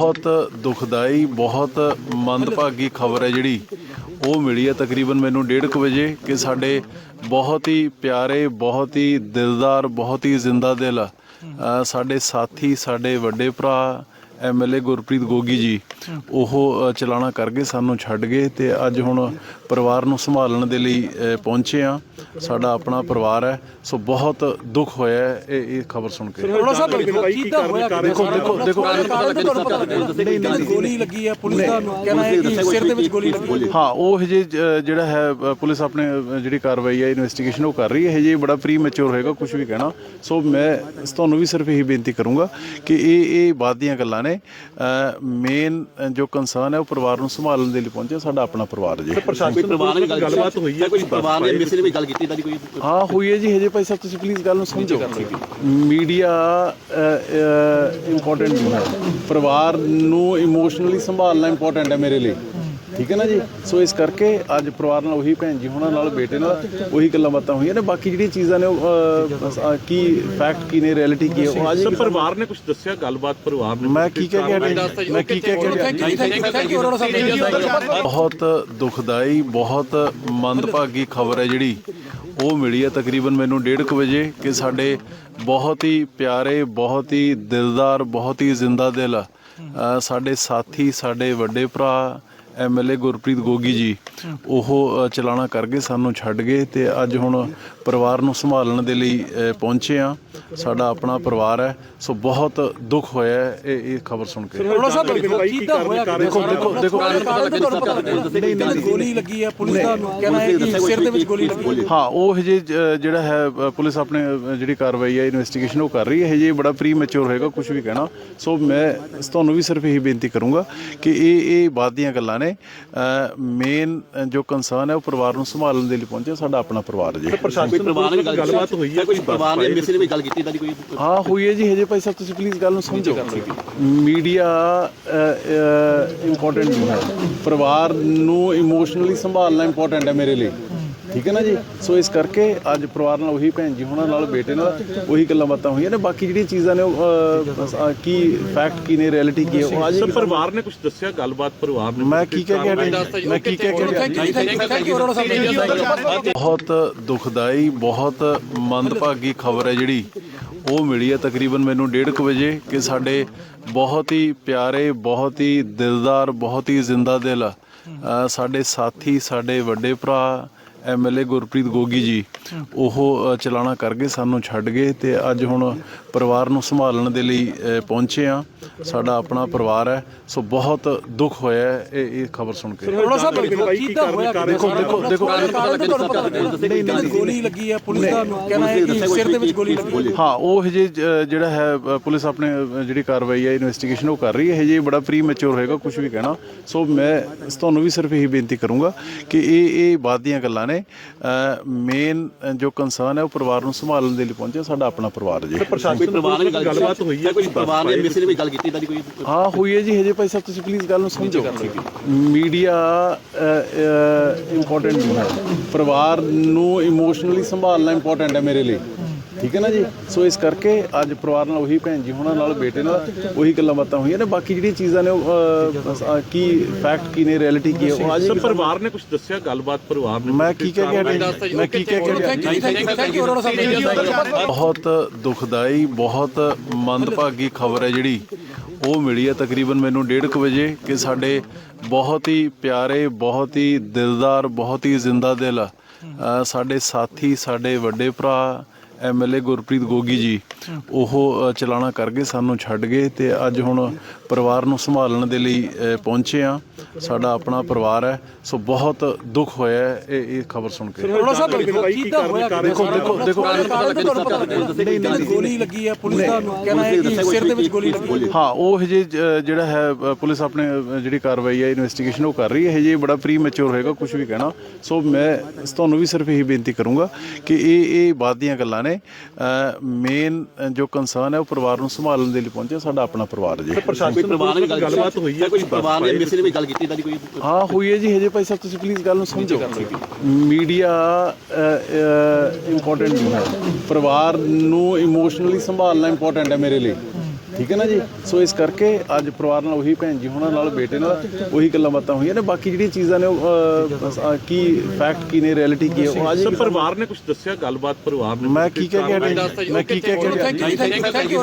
ਬਹੁਤ ਦੁਖਦਾਈ, ਬਹੁਤ ਮੰਦਭਾਗੀ ਖਬਰ ਹੈ ਜਿਹੜੀ। ਉਹ ਮਿਲੀ ਹੈ ਤਕਰੀਬਨ ਮੈਨੂੰ 1:30 ਵਜੇ ਕਿ ਸਾਡੇ ਬਹੁਤ ਹੀ ਪਿਆਰੇ, ਬਹੁਤ ਹੀ ਦਿਲਦਾਰ, ਬਹੁਤ ਹੀ ਜ਼ਿੰਦਾ ਦਿਲ ਸਾਡੇ ਸਾਥੀ, ਸਾਡੇ ਵੱਡੇ ਭਰਾ ਐਮਐਲਏ ਗੁਰਪ੍ਰੀਤ ਗੋਗੀ ਜੀ ਉਹ ਚਲਾਣਾ ਕਰ ਗਏ ਸਾਨੂੰ ਛੱਡ ਗਏ ਤੇ ਅੱਜ ਹੁਣ ਪਰਿਵਾਰ ਨੂੰ ਸੰਭਾਲਣ ਦੇ ਲਈ ਪਹੁੰਚੇ ਆ ਸਾਡਾ ਆਪਣਾ ਪਰਿਵਾਰ ਹੈ ਸੋ ਬਹੁਤ ਦੁੱਖ ਹੋਇਆ ਇਹ ਇਹ ਖਬਰ ਸੁਣ ਕੇ। ਦੇਖੋ ਦੇਖੋ ਦੇਖੋ ਗੋਲੀ ਲੱਗੀ ਹੈ ਪੁਲਿਸ ਦਾ ਕਹਿਣਾ ਹੈ ਕਿ ਸਿਰ ਦੇ ਵਿੱਚ ਗੋਲੀ ਲੱਗੀ। ਹੈ ਉਹ ਹਜੇ ਜਿਹੜਾ ਹੈ ਪੁਲਿਸ ਆਪਣੇ ਜਿਹੜੀ ਕਾਰਵਾਈ ਹੈ ਇਨਵੈਸਟੀਗੇਸ਼ਨ ਉਹ ਕਰ ਰਹੀ ਹੈ ਹਜੇ ਬੜਾ ਪ੍ਰੀ ਮੈਚੁਰ ਹੋਏਗਾ ਕੁਝ ਵੀ ਕਹਿਣਾ। ਸੋ ਮੈਂ ਤੁਹਾਨੂੰ ਵੀ ਸਿਰਫ ਇਹੀ ਬੇਨਤੀ ਕਰੂੰਗਾ ਕਿ ਇਹ ਇਹ ਬਾਅਦ ਦੀਆਂ ਗੱਲਾਂ ਨੇ ਮੇਨ ਜੋ ਕੰਸਰਨ ਹੈ ਉਹ ਪਰਿਵਾਰ ਨੂੰ ਸੰਭਾਲਣ ਦੇ ਲਈ ਪਹੁੰਚੇ ਸਾਡਾ ਆਪਣਾ ਪਰਿਵਾਰ ਜੀ। ਕੋਈ ਪਰਿਵਾਰ ਨਾਲ ਗੱਲ ਗੱਲਬਾਤ ਹੋਈ ਹੈ? ਕੋਈ ਪਰਿਵਾਰ ਦੇ ਮਿਸਰ ਵੀ ਗੱਲ ਕੀਤੀ ਤਾਂ ਕੋਈ? ਹਾਂ ਹੋਈ ਹੈ ਜੀ ਹਜੇ ਭਾਈ ਸਾਹਿਬ ਤੁਸੀਂ ਪਲੀਜ਼ ਗੱਲ ਨੂੰ ਸਮਝੋ। ਮੀਡੀਆ ਇੰਪੋਰਟੈਂਟ ਨਹੀਂ ਹੈ। ਪਰਿਵਾਰ ਨੂੰ ਇਮੋਸ਼ਨਲੀ ਸੰਭਾਲਣਾ ਇੰਪੋਰਟੈਂਟ ਹੈ ਮੇਰੇ ਲਈ। ਠੀਕ ਹੈ ਨਾ ਜੀ? ਸੋ ਇਸ ਕਰਕੇ ਅੱਜ ਪਰਿਵਾਰ ਨਾਲ ਉਹੀ ਭੈਣ ਜੀ ਹੋਣਾ ਨਾਲ ਬੇਟੇ ਨਾਲ ਉਹੀ ਗੱਲਾਂ ਬਾਤਾਂ ਹੋਈਆਂ ਨੇ। ਬਾਕੀ ਜਿਹੜੀਆਂ ਚੀਜ਼ਾਂ ਨੇ ਉਹ ਕੀ ਫੈਕਟ ਕੀ ਨੇ ਰਿਐਲਿਟੀ ਕੀ ਹੈ ਉਹ ਅੱਜ ਸਰ ਪਰਿਵਾਰ ਨੇ ਕੁਝ ਦੱਸਿਆ? ਗੱਲਬਾਤ ਪਰਿਵਾਰ ਨੇ ਮੈਂ ਕੀ ਕਹਿ ਗਿਆ ਮੈਂ ਕੀ ਕਹਿ ਗਿਆ ਬਹੁਤ ਦੁਖਦਾਈ ਬਹੁਤ ਮੰਦਭਾਗੀ ਖਬਰ ਹੈ ਜਿਹੜੀ। ਉਹ ਮਿਲੀ ਹੈ ਤਕਰੀਬਨ ਮੈਨੂੰ 1:30 ਵਜੇ ਕਿ ਸਾਡੇ ਬਹੁਤ ਹੀ ਪਿਆਰੇ ਬਹੁਤ ਹੀ ਦਿਲਦਾਰ ਬਹੁਤ ਹੀ ਜ਼ਿੰਦਾ ਦਿਲ ਸਾਡੇ ਸਾਥੀ ਸਾਡੇ ਵੱਡੇ ਭਰਾ ਐਮਐਲਏ ਗੁਰਪ੍ਰੀਤ ਗੋਗੀ ਜੀ ਉਹ ਅ, ਚਲਾਣਾ ਕਰ ਗਏ ਸਾਨੂੰ ਛੱਡ ਗਏ ਤੇ ਅੱਜ ਹੁਣ ਪਰਿਵਾਰ ਨੂੰ ਸੰਭਾਲਣ ਦੇ ਲਈ ਪਹੁੰਚੇ ਆ ਸਾਡਾ ਆਪਣਾ ਪਰਿਵਾਰ ਹੈ। ਸੋ ਬਹੁਤ ਦੁੱਖ ਹੋਇਆ ਇਹ ਇਹ ਖਬਰ ਸੁਣ ਕੇ। ਰੋਣਾ ਸਾਹਿਬ ਕਿੱਦਾਂ ਹੋਇਆ ਦੇਖੋ ਦੇਖੋ ਦੇਖੋ। ਨਹੀਂ ਨਹੀਂ ਗੋਲੀ ਲੱਗੀ ਹੈ? ਪੁਲਿਸ ਦਾ ਕਹਿਣਾ ਹੈ ਕਿ ਸਿਰ ਦੇ ਵਿੱਚ ਗੋਲੀ ਲੱਗੀ। ਹੈ ਹਾਂ ਉਹ ਹਜੇ ਜਿਹੜਾ ਹੈ ਪੁਲਿਸ ਆਪਣੇ ਜਿਹੜੀ ਕਾਰਵਾਈ ਹੈ ਇਨਵੈਸਟੀਗੇਸ਼ਨ ਉਹ ਕਰ ਰਹੀ ਹੈ। ਹਜੇ ਬੜਾ ਪ੍ਰੀ ਮੈਚੁਰ ਹੋਏਗਾ ਕੁਝ ਵੀ ਕਹਿਣਾ। ਸੋ ਮੈਂ ਤੁਹਾਨੂੰ ਵੀ ਸਿਰਫ ਇਹੀ ਬੇਨਤੀ ਕਰੂੰਗਾ ਕਿ ਇਹ ਇਹ ਬਾਅਦ ਦੀਆਂ ਗੱਲਾਂ ਨੇ। ਮੇਨ ਜੋ ਕੰਸਰਨ ਹੈ ਉਹ ਪਰਿਵਾਰ ਨੂੰ ਸੰਭਾਲਣ ਦੇ ਲਈ ਪਹੁੰਚੇ। ਸਾਡਾ ਆਪਣਾ ਪਰਿਵਾਰ ਜੀ। ਕੋਈ ਪਰਿਵਾਰ ਨਾਲ ਗੱਲਬਾਤ ਹੋਈ ਹੈ? ਕੋਈ ਪਰਿਵਾਰ ਦੇ ਮਿਸਰ ਵੀ ਗੱਲ ਕੀਤੀ ਤਾਂ ਕੋਈ ਹਾਂ ਹੋਈ ਹੈ ਜੀ ਹਜੇ ਭਾਈ ਸਾਹਿਬ ਤੁਸੀਂ ਪਲੀਜ਼ ਗੱਲ ਨੂੰ ਸਮਝੋ। ਮੀਡੀਆ ਇੰਪੋਰਟੈਂਟ ਨਹੀਂ ਹੈ। ਪਰਿਵਾਰ ਨੂੰ ਇਮੋਸ਼ਨਲੀ ਸੰਭਾਲਣਾ ਇੰਪੋਰਟੈਂਟ ਹੈ ਮੇਰੇ ਲਈ। ਠੀਕ ਹੈ ਨਾ ਜੀ? ਸੋ ਇਸ ਕਰਕੇ ਅੱਜ ਪਰਿਵਾਰ ਨਾਲ ਉਹੀ ਭੈਣ ਜੀ ਹੋਣਾ ਨਾਲ ਬੇਟੇ ਨਾਲ ਉਹੀ ਗੱਲਾਂ ਬਾਤਾਂ ਹੋਈਆਂ ਨੇ। ਬਾਕੀ ਜਿਹੜੀਆਂ ਚੀਜ਼ਾਂ ਨੇ ਉਹ ਕੀ ਫੈਕਟ ਕੀ ਨੇ ਰਿਐਲਿਟੀ ਕੀ ਹੈ ਉਹ ਅੱਜ ਸਰ ਪਰਿਵਾਰ ਨੇ ਕੁਝ ਦੱਸਿਆ? ਗੱਲਬਾਤ ਪਰਿਵਾਰ ਨੇ ਮੈਂ ਕੀ ਕਹਿ ਗਿਆ ਮੈਂ ਕੀ ਕਹਿ ਗਿਆ ਬਹੁਤ ਦੁਖਦਾਈ ਬਹੁਤ ਮੰਦਭਾਗੀ ਖਬਰ ਹੈ ਜਿਹੜੀ। ਉਹ ਮਿਲੀ ਹੈ ਤਕਰੀਬਨ ਮੈਨੂੰ 1:30 ਵਜੇ ਕਿ ਸਾਡੇ ਬਹੁਤ ਹੀ ਪਿਆਰੇ ਬਹੁਤ ਹੀ ਦਿਲਦਾਰ ਬਹੁਤ ਹੀ ਜ਼ਿੰਦਾ ਦਿਲ ਸਾਡੇ ਸਾਥੀ ਸਾਡੇ ਵੱਡੇ ਭਰਾ ਐਮਐਲਏ ਗੁਰਪ੍ਰੀਤ ਗੋਗੀ ਜੀ ਉਹ ਚਲਾਣਾ ਕਰ ਗਏ ਸਾਨੂੰ ਛੱਡ ਗਏ ਤੇ ਅੱਜ ਹੁਣ ਪਰਿਵਾਰ ਨੂੰ ਸੰਭਾਲਣ ਦੇ ਲਈ ਪਹੁੰਚੇ ਆ ਸਾਡਾ ਆਪਣਾ ਪਰਿਵਾਰ ਹੈ ਸੋ ਬਹੁਤ ਦੁੱਖ ਹੋਇਆ ਇਹ ਇਹ ਖਬਰ ਸੁਣ ਕੇ। ਰੋਣਾ ਸਾਹਿਬ ਕਿੱਦਾਂ ਹੋਇਆ ਦੇਖੋ ਦੇਖੋ ਦੇਖੋ। ਨਹੀਂ ਨਹੀਂ ਗੋਲੀ ਲੱਗੀ ਹੈ ਪੁਲਿਸ ਦਾ ਕਹਿਣਾ ਹੈ ਕਿ ਸਿਰ ਦੇ ਵਿੱਚ ਗੋਲੀ ਲੱਗੀ। ਹੈ ਹਾਂ ਉਹ ਹਜੇ ਜ- ਜਿਹੜਾ ਹੈ ਪੁਲਿਸ ਆਪਣੇ ਜਿਹੜੀ ਕਾਰਵਾਈ ਹੈ ਇਨਵੈਸਟੀਗੇਸ਼ਨ ਉਹ ਕਰ ਰਹੀ ਹੈ। ਹਜੇ ਬੜਾ ਪ੍ਰੀ ਮੈਚੁਰ ਹੋਏਗਾ ਕੁਝ ਵੀ ਕਹਿਣਾ। ਸੋ ਮੈਂ ਤੁਹਾਨੂੰ ਵੀ ਸਿਰਫ ਇਹੀ ਬੇਨਤੀ ਕਰੂੰਗਾ ਕਿ ਇਹ ਇਹ ਬਾਅਦ ਦੀਆਂ ਗੱਲਾਂ ਨੇ ਮੇਨ ਜੋ ਕੰਸਰਨ ਹੈ ਉਹ ਪਰਿਵਾਰ ਨੂੰ ਸੰਭਾਲਣ ਦੇ ਲਈ ਪਹੁੰਚੇ ਸਾਡਾ ਆਪਣਾ ਪਰਿਵਾਰ ਜੀ। ਪਰਿਵਾਰ ਨਾਲ ਗੱਲਬਾਤ ਹੋਈ ਹੈ? ਕੋਈ ਪਰਿਵਾਰ ਦੇ ਮਿਸਰ ਵੀ ਗੱਲ ਕੀਤੀ ਤਾਂ ਕੋਈ ਹਾਂ ਹੋਈ ਹੈ ਜੀ ਹਜੇ ਭਾਈ ਸਾਹਿਬ ਤੁਸੀਂ ਪਲੀਜ਼ ਗੱਲ ਨੂੰ ਸਮਝੋ। ਮੀਡੀਆ ਇੰਪੋਰਟੈਂਟ ਨਹੀਂ ਹੈ। ਪਰਿਵਾਰ ਨੂੰ ਇਮੋਸ਼ਨਲੀ ਸੰਭਾਲਣਾ ਇੰਪੋਰਟੈਂਟ ਹੈ ਮੇਰੇ ਲਈ। ਠੀਕ ਹੈ ਨਾ ਜੀ? ਸੋ ਇਸ ਕਰਕੇ ਅੱਜ ਪਰਿਵਾਰ ਨਾਲ ਉਹੀ ਭੈਣ ਜੀ ਹੋਣਾ ਨਾਲ ਬੇਟੇ ਨਾਲ ਉਹੀ ਗੱਲਾਂ ਬਾਤਾਂ ਹੋਈਆਂ ਨੇ। ਬਾਕੀ ਜਿਹੜੀਆਂ ਚੀਜ਼ਾਂ ਨੇ ਉਹ ਕੀ ਫੈਕਟ ਕੀ ਨੇ ਰਿਐਲਿਟੀ ਕੀ ਹੈ ਉਹ ਅੱਜ ਪਰਿਵਾਰ ਨੇ ਕੁਝ ਦੱਸਿਆ? ਗੱਲਬਾਤ ਪਰਿਵਾਰ ਨੇ ਮੈਂ ਕੀ ਕਹਿ ਗਿਆ ਮੈਂ ਕੀ ਕਹਿ ਗਿਆ ਬਹੁਤ ਦੁਖਦਾਈ ਬਹੁਤ ਮੰਦਭਾਗੀ ਖਬਰ ਹੈ ਜਿਹੜੀ। ਉਹ ਮਿਲੀ ਹੈ ਤਕਰੀਬਨ ਮੈਨੂੰ 1:30 ਵਜੇ ਕਿ ਸਾਡੇ ਬਹੁਤ ਹੀ ਪਿਆਰੇ ਬਹੁਤ ਹੀ ਦਿਲਦਾਰ ਬਹੁਤ ਹੀ ਜ਼ਿੰਦਾ ਦਿਲ ਸਾਡੇ ਸਾਥੀ ਸਾਡੇ ਵੱਡੇ ਭਰਾ ਐਮਐਲਏ ਗੁਰਪ੍ਰੀਤ ਗੋਗੀ ਜੀ ਉਹ ਚਲਾਣਾ ਕਰ ਗਏ ਸਾਨੂੰ ਛੱਡ ਗਏ ਤੇ ਅੱਜ ਹੁਣ ਪਰਿਵਾਰ ਨੂੰ ਸੰਭਾਲਣ ਦੇ ਲਈ ਪਹੁੰਚੇ ਆ ਸਾਡਾ ਆਪਣਾ ਪਰਿਵਾਰ ਹੈ ਸੋ ਬਹੁਤ ਦੁੱਖ ਹੋਇਆ ਇਹ ਇਹ ਖਬਰ ਸੁਣ ਕੇ। ਦੇਖੋ ਦੇਖੋ ਦੇਖੋ ਗੋਲੀ ਲੱਗੀ ਹੈ ਪੁਲਿਸ ਦਾ ਕਹਿਣਾ ਹੈ ਕਿ ਸਿਰ ਦੇ ਵਿੱਚ ਗੋਲੀ ਲੱਗੀ ਹੈ। ਹਾਂ ਉਹ ਹਜੇ ਜਿਹੜਾ ਹੈ ਪੁਲਿਸ ਆਪਣੇ ਜਿਹੜੀ ਕਾਰਵਾਈ ਹੈ ਇਨਵੈਸਟੀਗੇਸ਼ਨ ਉਹ ਕਰ ਰਹੀ ਹੈ। ਹਜੇ ਬੜਾ ਪ੍ਰੀ ਮੈਚੁਰ ਹੋਏਗਾ ਕੁਝ ਵੀ ਕਹਿਣਾ। ਸੋ ਮੈਂ ਤੁਹਾਨੂੰ ਵੀ ਸਿਰਫ ਇਹੀ ਬੇਨਤੀ ਕਰੂੰਗਾ ਕਿ ਇਹ ਇਹ ਬਾਅਦ ਦੀਆਂ ਗੱਲਾਂ ਨੇ। ਮੇਨ ਜੋ ਕੰਸਰਨ ਹੈ ਉਹ ਪਰਿਵਾਰ ਨੂੰ ਸੰਭਾਲਣ ਦੇ ਲਈ ਪਹੁੰਚੇ ਸਾਡਾ ਆਪਣਾ ਪਰਿਵਾਰ ਜੀ। ਕੋਈ ਪਰਿਵਾਰ ਨਾਲ ਗੱਲਬਾਤ ਹੋਈ ਹੈ? ਕੋਈ ਪਰਿਵਾਰ ਦੇ ਮਿਸਰ ਵੀ ਗੱਲ ਕੀਤੀ ਤਾਂ ਕੋਈ? ਹਾਂ ਹੋਈ ਹੈ ਜੀ ਹਜੇ ਭਾਈ ਸਾਹਿਬ ਤੁਸੀਂ ਪਲੀਜ਼ ਗੱਲ ਨੂੰ ਸਮਝੋ। ਮੀਡੀਆ ਇੰਪੋਰਟੈਂਟ ਨਹੀਂ ਹੈ। ਪਰਿਵਾਰ ਨੂੰ ਇਮੋਸ਼ਨਲੀ ਸੰਭਾਲਣਾ ਇੰਪੋਰਟੈਂਟ ਹੈ ਮੇਰੇ ਲਈ। ਠੀਕ ਹੈ ਨਾ ਜੀ ਸੋ ਇਸ ਕਰਕੇ ਅੱਜ ਪਰਿਵਾਰ ਨਾਲ ਉਹੀ ਭੈਣ ਜੀ ਹੋਣਾ ਨਾਲ ਬੇਟੇ ਨਾਲ ਉਹੀ ਗੱਲਾਂ ਬਾਤਾਂ ਹੋਈਆਂ ਨੇ ਬਾਕੀ ਜਿਹੜੀਆਂ ਚੀਜ਼ਾਂ ਨੇ ਉਹ ਕੀ ਫੈਕਟ ਕੀ ਨੇ ਰਿਐਲਿਟੀ ਕੀ ਹੈ ਉਹ ਅੱਜ ਪਰਿਵਾਰ ਨੇ ਕੁਝ ਦੱਸਿਆ ਗੱਲਬਾਤ ਪਰਿਵਾਰ ਨੇ ਮੈਂ ਕੀ ਕਹਿ ਕੇ? ਮੈਂ ਕੀ ਕਹਿ ਕੇ